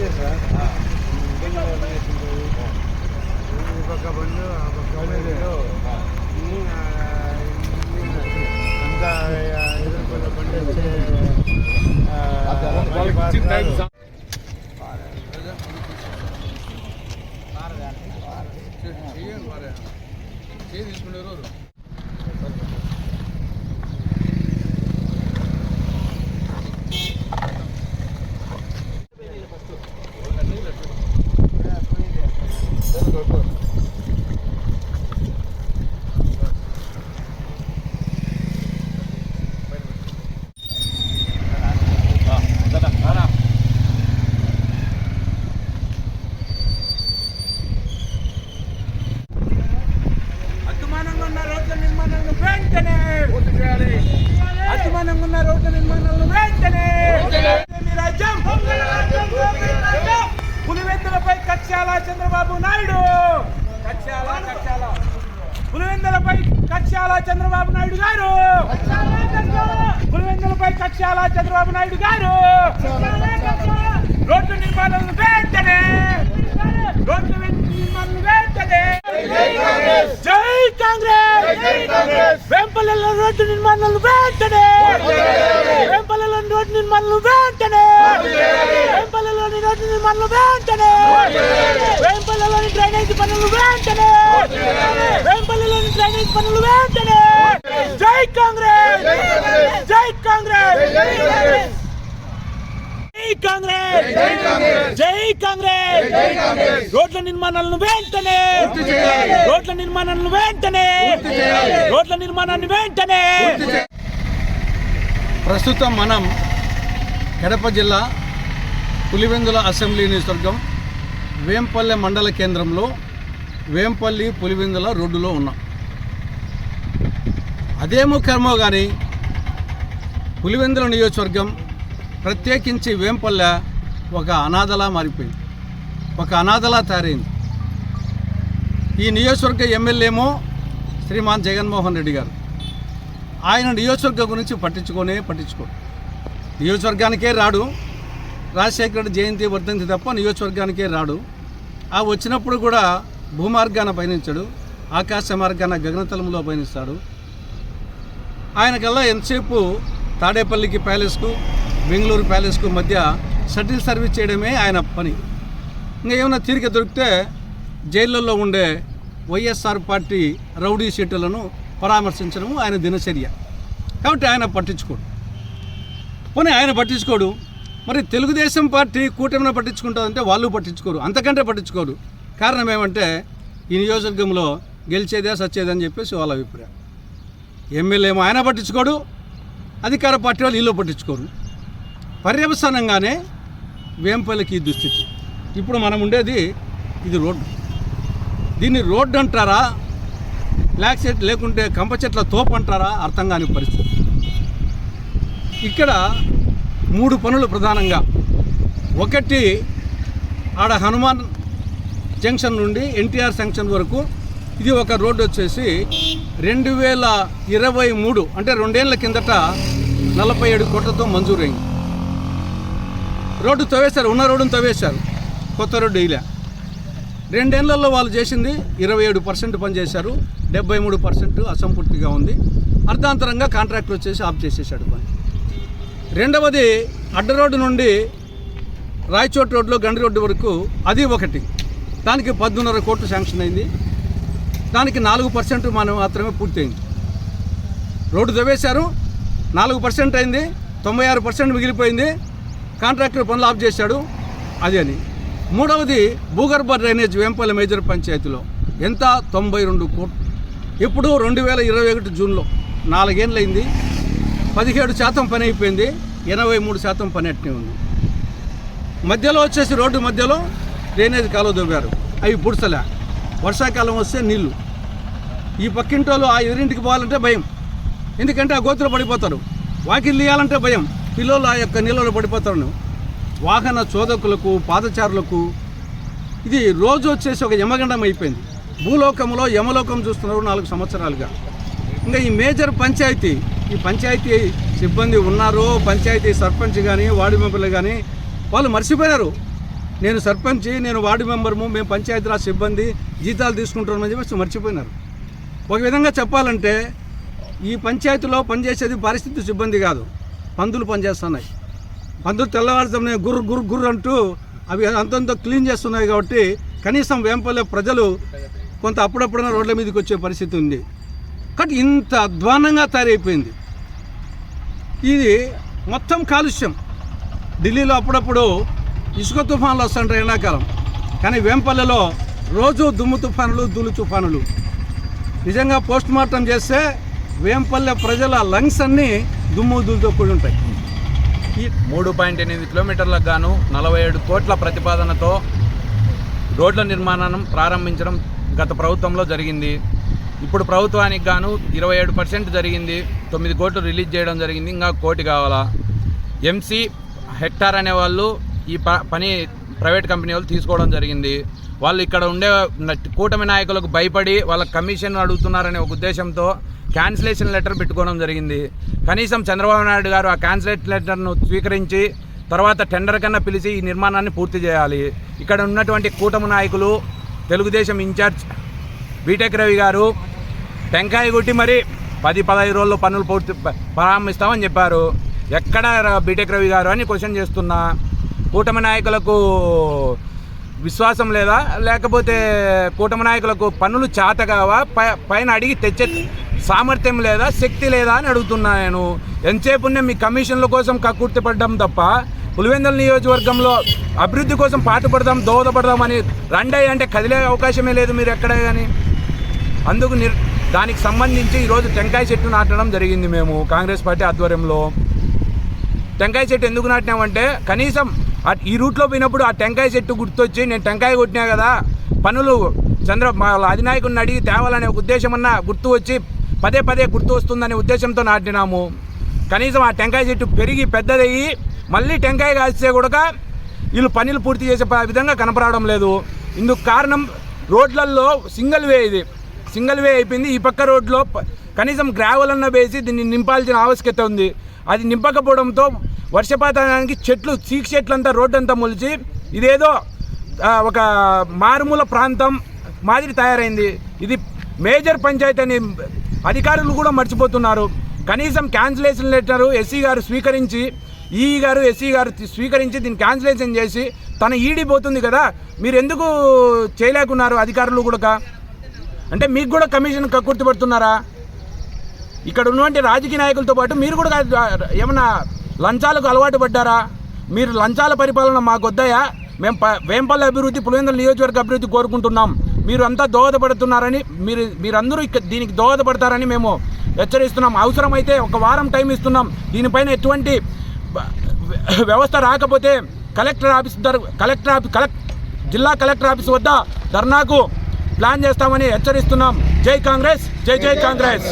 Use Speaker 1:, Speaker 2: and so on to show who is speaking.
Speaker 1: ఇబ్బంది
Speaker 2: సార్ ఈ పక్క బండ్లు ఆ పక్క బండ్లు అంతా ఎదుర్కొన్న బండి వచ్చే బండి పాస్ కాదు.
Speaker 1: చెయ్యండి మరి చేయి తీసుకునే రోజు
Speaker 3: అద్దుమానంగా ఉన్న రోడ్ల నిర్మాణాలను వెంటనే పూర్తి చేయాలి అద్దుమానంగా ఉన్న రోడ్ల నిర్మాణాలను వెంటనే మీ రాజ్యం పులివెందులపై కక్షాల చంద్రబాబు నాయుడు! కక్షాల కక్షాల పులివెందులపై కక్షాల చంద్రబాబు నాయుడు గారు! పులివెందులపై కక్షాల చంద్రబాబు నాయుడు గారు! రోడ్డు నిర్మాణాలను వెంటనే! రోడ్డు నిర్మాణాలను వెంటనే! జై కాంగ్రెస్! వెంపల్లెల రోడ్డు నిర్మాణాలు వెంటనే! వెంపల్లెల రోడ్డు నిర్మాణాలు వెంటనే! పనులు వెంటనే! వేంపల్లిలోని డ్రైనేజ్ పనులు వెంటనే! వేంపల్లిలోని డ్రైనేజ్ పనులు వెంటనే! జై కాంగ్రెస్! జై కాంగ్రెస్! జై కాంగ్రెస్! జై కాంగ్రెస్! రోడ్ల నిర్మాణాలను వెంటనే! రోడ్ల నిర్మాణాలను వెంటనే! రోడ్ల నిర్మాణాన్ని వెంటనే!
Speaker 4: ప్రస్తుతం మనం కడప జిల్లా పులివెందుల అసెంబ్లీ నియోజకవర్గం వేంపల్లె మండల కేంద్రంలో వేంపల్లి పులివెందుల రోడ్డులో ఉన్నాం. అదేమో కర్మో కానీ పులివెందుల నియోజకవర్గం ప్రత్యేకించి వేంపల్లె ఒక అనాథలా మారిపోయింది. ఒక అనాథలా తయారైంది. ఈ నియోజకవర్గ ఎమ్మెల్యేమో శ్రీమాన్ జగన్మోహన్ రెడ్డి గారు. ఆయన నియోజకవర్గం గురించి పట్టించుకోనే పట్టించుకోడు. నియోజకవర్గానికే రాడు. రాజశేఖర రెడ్డి జయంతి వర్ధంతి తప్ప నియోజకవర్గానికే రాడు. ఆ వచ్చినప్పుడు కూడా భూమార్గాన పయనించాడు. ఆకాశ మార్గాన గగనతలంలో పయనిస్తాడు. ఆయనకల్లా ఎంతసేపు తాడేపల్లికి ప్యాలెస్కు బెంగళూరు ప్యాలెస్కు మధ్య షటిల్ సర్వీస్ చేయడమే ఆయన పని. ఇంకా ఏమైనా తీరిక దొరికితే జైళ్ళల్లో ఉండే వైఎస్ఆర్ పార్టీ రౌడీ షీటులను పరామర్శించడము ఆయన దినచర్య. కాబట్టి ఆయన పట్టించుకోడు. పోనీ ఆయన పట్టించుకోడు. మరి తెలుగుదేశం పార్టీ కూటమిని పట్టించుకుంటుందంటే వాళ్ళు పట్టించుకోరు అంతకంటే పట్టించుకోరు. కారణం ఏమంటే ఈ నియోజకవర్గంలో గెలిచేదే సచ్చేదని చెప్పేసి వాళ్ళ అభిప్రాయం. ఎమ్మెల్యే ఏమో ఆయన పట్టించుకోడు అధికార పార్టీ వాళ్ళు వీళ్ళు పట్టించుకోరు. పర్యవసానంగానే వేంపల్లికి ఈ దుస్థితి. ఇప్పుడు మనం ఉండేది ఇది రోడ్డు. దీన్ని రోడ్డు అంటారా? లేక లేకుంటే కంప చెట్ల తోపు అంటారా? అర్థం కాని పరిస్థితి. ఇక్కడ మూడు పనులు ప్రధానంగా. ఒకటి ఆడ హనుమాన్ జంక్షన్ నుండి ఎన్టీఆర్ జంక్షన్ వరకు ఇది ఒక రోడ్డు వచ్చేసి రెండు వేల ఇరవై మూడు అంటే రెండేళ్ళ కిందట నలభై ఏడు కోట్లతో మంజూరైంది. రోడ్డు తవ్వేశారు ఉన్న రోడ్డును తవ్వేశారు కొత్త రోడ్డు ఇలా. రెండేళ్ళలో వాళ్ళు చేసింది ఇరవై ఏడు పర్సెంట్ పనిచేశారు డెబ్బై మూడు పర్సెంట్ అసంపూర్తిగా ఉంది. అర్ధాంతరంగా కాంట్రాక్ట్ వచ్చేసి ఆఫ్ చేసేసాడు పని. రెండవది అడ్డ రోడ్డు నుండి రాయచోట్ రోడ్లో గండి రోడ్డు వరకు అది ఒకటి. దానికి పద్దున్నర కోట్లు శాంక్షన్ అయింది. దానికి నాలుగు పర్సెంట్ మనం మాత్రమే పూర్తయింది. రోడ్డు తవ్వేశారు. నాలుగు పర్సెంట్ అయింది. తొంభై ఆరు పర్సెంట్ మిగిలిపోయింది. కాంట్రాక్టర్ పనులు ఆఫ్ చేశాడు. అది అని. మూడవది భూగర్భ డ్రైనేజ్ వేంపల్లి మేజర్ పంచాయతీలో ఎంత? తొంభై రెండు కోట్లు. ఇప్పుడు రెండు వేల ఇరవై ఒకటి జూన్లో నాలుగేళ్ళైంది పదిహేడు శాతం పని అయిపోయింది ఎనభై మూడు శాతం పని అట్నే ఉంది. మధ్యలో వచ్చేసి రోడ్డు మధ్యలో డ్రైనేజ్ కాలువ దొవ్వారు. అవి పుడుసలే వర్షాకాలం వస్తే నీళ్ళు. ఈ పక్కింటోళ్ళు ఆ ఎదురింటికి పోవాలంటే భయం. ఎందుకంటే ఆ గోతులు పడిపోతారు. వాకిలు తీయాలంటే భయం. పిల్లలు ఆ యొక్క నీళ్ళలో పడిపోతారు. వాహన చోదకులకు పాదచారులకు ఇది రోజు వచ్చేసి ఒక యమగండం అయిపోయింది. భూలోకంలో యమలోకం చూస్తున్నారు నాలుగు సంవత్సరాలుగా. ఇంకా ఈ మేజర్ పంచాయతీ ఈ పంచాయతీ సిబ్బంది ఉన్నారు పంచాయతీ సర్పంచ్ కానీ వార్డు మెంబర్లు కానీ వాళ్ళు మర్చిపోయినారు నేను సర్పంచ్ నేను వార్డు మెంబర్ము మేము పంచాయతీరాజ్ సిబ్బంది జీతాలు తీసుకుంటున్నామని చెప్పి మర్చిపోయినారు. ఒక విధంగా చెప్పాలంటే ఈ పంచాయతీలో పనిచేసేది పరిస్థితి సిబ్బంది కాదు. పందులు పనిచేస్తున్నాయి. పందులు తెల్లవారుజామున గుర్రు గుర్రు గుర్రు అంటూ అవి అంతంత క్లీన్ చేస్తున్నాయి కాబట్టి కనీసం వేంపల్లె ప్రజలు కొంత అప్పుడప్పుడైనా రోడ్ల మీదకి వచ్చే పరిస్థితి ఉంది. కాబట్టి ఇంత అధ్వానంగా తయారైపోయింది. ఇది మొత్తం కాలుష్యం. ఢిల్లీలో అప్పుడప్పుడు ఇసుక తుఫాన్లు వస్తుంటాయి ఎండాకాలం. కానీ వేంపల్లెలో రోజు దుమ్ము తుఫానులు దులు తుఫానులు. నిజంగా పోస్ట్ మార్టం చేస్తే వేంపల్లె ప్రజల లంగ్స్ అన్నీ దుమ్ము దులుతో కూడి ఉంటాయి. ఈ
Speaker 3: మూడు పాయింట్ ఎనిమిది కిలోమీటర్లకు గాను నలభై ఏడు కోట్ల ప్రతిపాదనతో రోడ్ల నిర్మాణం ప్రారంభించడం గత ప్రభుత్వంలో జరిగింది. ఇప్పుడు ప్రభుత్వానికి గాను ఇరవై ఏడు పర్సెంట్ జరిగింది తొమ్మిది కోట్లు రిలీజ్ చేయడం జరిగింది ఇంకా కోటి కావాలా? ఎంసీ హెక్టార్ అనే వాళ్ళు ఈ ప పని ప్రైవేట్ కంపెనీ వాళ్ళు తీసుకోవడం జరిగింది. వాళ్ళు ఇక్కడ ఉండే కూటమి నాయకులకు భయపడి వాళ్ళ కమిషన్ అడుగుతున్నారనే ఒక ఉద్దేశంతో క్యాన్సిలేషన్ లెటర్ పెట్టుకోవడం జరిగింది. కనీసం చంద్రబాబు నాయుడు గారు ఆ క్యాన్సిలేట్ లెటర్ను స్వీకరించి తర్వాత టెండర్ కన్నా పిలిచి ఈ నిర్మాణాన్ని పూర్తి చేయాలి. ఇక్కడ ఉన్నటువంటి కూటమి నాయకులు తెలుగుదేశం ఇన్ఛార్జ్ బీటెక్ రవి గారు టెంకాయ కొట్టి మరి పది పదహైదు రోజుల్లో పనులు పూర్తి ప్రారంభిస్తామని చెప్పారు. ఎక్కడ బీటెక్ రవి గారు అని క్వశ్చన్ చేస్తున్నా. కూటమి నాయకులకు విశ్వాసం లేదా? లేకపోతే కూటమి నాయకులకు పనులు చేతగావా? పై పైన అడిగి తెచ్చే సామర్థ్యం లేదా? శక్తి లేదా అని అడుగుతున్నా నేను. ఎంతసేపు ఉన్న మీ కమిషన్ల కోసం కక్కుర్తి పడ్డం తప్ప పులివెందుల నియోజకవర్గంలో అభివృద్ధి కోసం పాటుపడదాం దోహదపడదాం అని రండి అంటే కదిలే అవకాశమే లేదు మీరు ఎక్కడ కానీ అందుకు నిర్ దానికి సంబంధించి ఈరోజు టెంకాయ చెట్టు నాటడం జరిగింది మేము కాంగ్రెస్ పార్టీ ఆధ్వర్యంలో. టెంకాయ చెట్టు ఎందుకు నాటినామంటే కనీసం ఈ రూట్లో పోయినప్పుడు ఆ టెంకాయ చెట్టు గుర్తొచ్చి నేను టెంకాయ కొట్టినా కదా పనులు చంద్ర అధినాయకుడిని అడిగి తేవాలనే ఒక ఉద్దేశం అన్న గుర్తు వచ్చి పదే పదే గుర్తు వస్తుందనే ఉద్దేశంతో నాటినాము. కనీసం ఆ టెంకాయ చెట్టు పెరిగి పెద్దదయ్యి మళ్ళీ టెంకాయ కాస్తే కూడా వీళ్ళు పనులు పూర్తి చేసే విధంగా కనపడడం లేదు. ఇందుకు కారణం రోడ్లలో సింగిల్ వే ఇది. సింగిల్ వే అయిపోయింది. ఈ పక్క రోడ్లో కనీసం గ్రావెల్ అన్న వేసి దీన్ని నింపాల్సిన ఆవశ్యకత ఉంది. అది నింపకపోవడంతో వర్షపాతానికి చెట్లు చీక్ చెట్లు అంతా రోడ్డు అంతా మొలిచి ఇదేదో ఒక మారుమూల ప్రాంతం మాదిరి తయారైంది. ఇది మేజర్ పంచాయతీ అని అధికారులు కూడా మర్చిపోతున్నారు. కనీసం క్యాన్సిలేషన్ లెటర్ ఎస్సీ గారు స్వీకరించి ఈ గారు ఎస్సీ గారు స్వీకరించి దీన్ని క్యాన్సిలేషన్ చేసి తన ఈడీ పోతుంది కదా? మీరు ఎందుకు చేయలేకున్నారు అధికారులు కూడా? అంటే మీకు కూడా కమిషన్ కక్కుర్తి పడుతున్నారా ఇక్కడ ఉన్నటువంటి రాజకీయ నాయకులతో పాటు మీరు కూడా ఏమన్నా లంచాలకు అలవాటు పడ్డారా? మీరు లంచాల పరిపాలన మాకు వద్దాయా? మేము ప వేంపల్లి అభివృద్ధి పులివెందుల నియోజకవర్గ అభివృద్ధి కోరుకుంటున్నాం. మీరు అంతా దోహదపడుతున్నారని మీరు మీరందరూ ఇక్కడ దీనికి దోహదపడతారని మేము హెచ్చరిస్తున్నాం. అవసరమైతే ఒక వారం టైం ఇస్తున్నాం. దీనిపైన ఎటువంటి వ్యవస్థ రాకపోతే కలెక్టర్ ఆఫీస్ దర్ కలెక్టర్ ఆఫీస్ కలెక్ట్ జిల్లా కలెక్టర్ ఆఫీస్ వద్ద ధర్నాకు ప్లాన్ చేస్తామని హెచ్చరిస్తున్నాం. జై కాంగ్రెస్ జై జై కాంగ్రెస్.